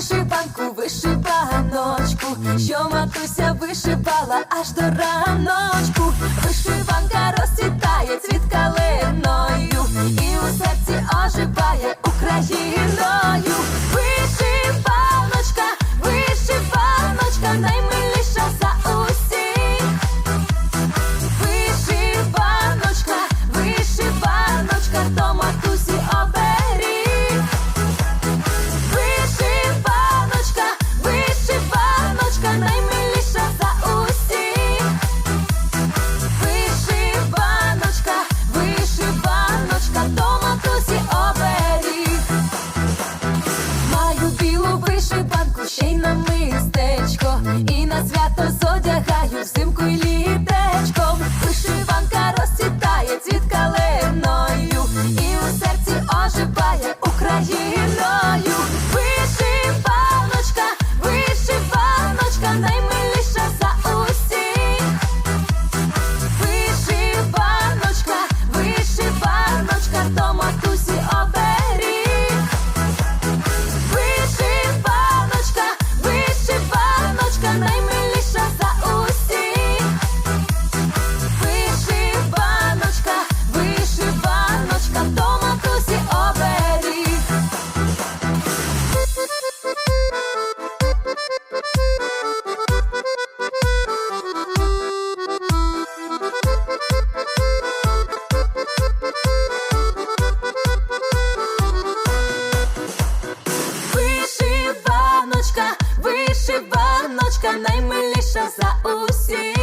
вишиванку, вишиваночку, що матуся вишивала аж до раночку. Вишиванку вишиванку, ще й на мистечко, і на свято зодягає. вишиваночка наймиліша за усіх.